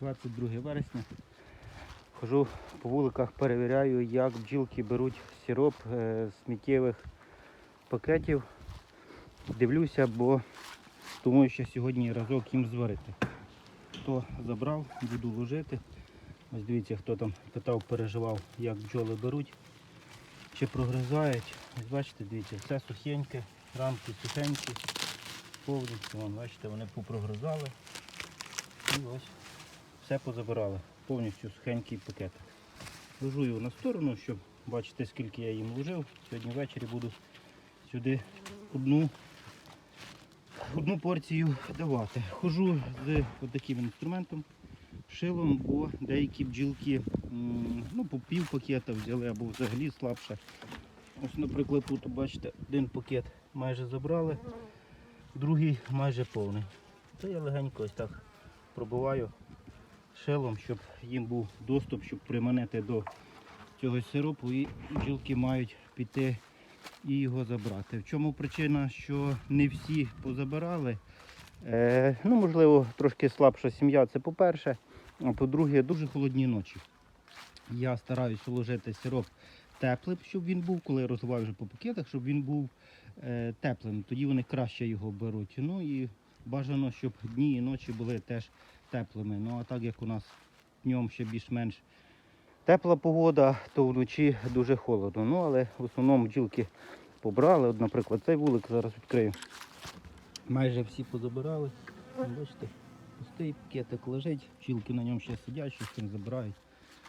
22 вересня. Хожу по вуликах, перевіряю, як бджілки беруть сироп е, з сміттєвих пакетів. Дивлюся, бо думаю, що сьогодні разок їм зварити. Хто забрав, буду ложити. Ось дивіться, хто там питав, переживав, як бджоли беруть, чи прогризають. Ось бачите, дивіться, все сухеньке, рамки сухенькі, повністю, вон, бачите, вони попрогризали. І ось все позабирали. Повністю сухенький пакетик. Ложу його на сторону, щоб бачити, скільки я їм вложив. Сьогодні ввечері буду сюди одну, одну порцію давати. Хожу з таким інструментом, шилом, бо деякі бджілки ну, по пів пакета взяли або взагалі слабше. Ось, наприклад, тут бачите, один пакет майже забрали, другий майже повний. То я легенько ось так пробиваю шилом, щоб їм був доступ, щоб приманити до цього сиропу і бджілки мають піти і його забрати. В чому причина, що не всі позабирали? Е, ну, можливо, трошки слабша сім'я, це по-перше. А по-друге, дуже холодні ночі. Я стараюся уложити сироп теплим, щоб він був, коли я розливаю вже по пакетах, щоб він був е, теплим. Тоді вони краще його беруть. Ну і бажано, щоб дні і ночі були теж теплими. Ну а так як у нас днем ще більш-менш тепла погода, то вночі дуже холодно. Ну але в основному бджілки побрали. От, наприклад, цей вулик зараз відкрию. Майже всі позабирали. Бачите, пустий пакетик лежить, бджілки на ньому ще сидять, щось там забирають.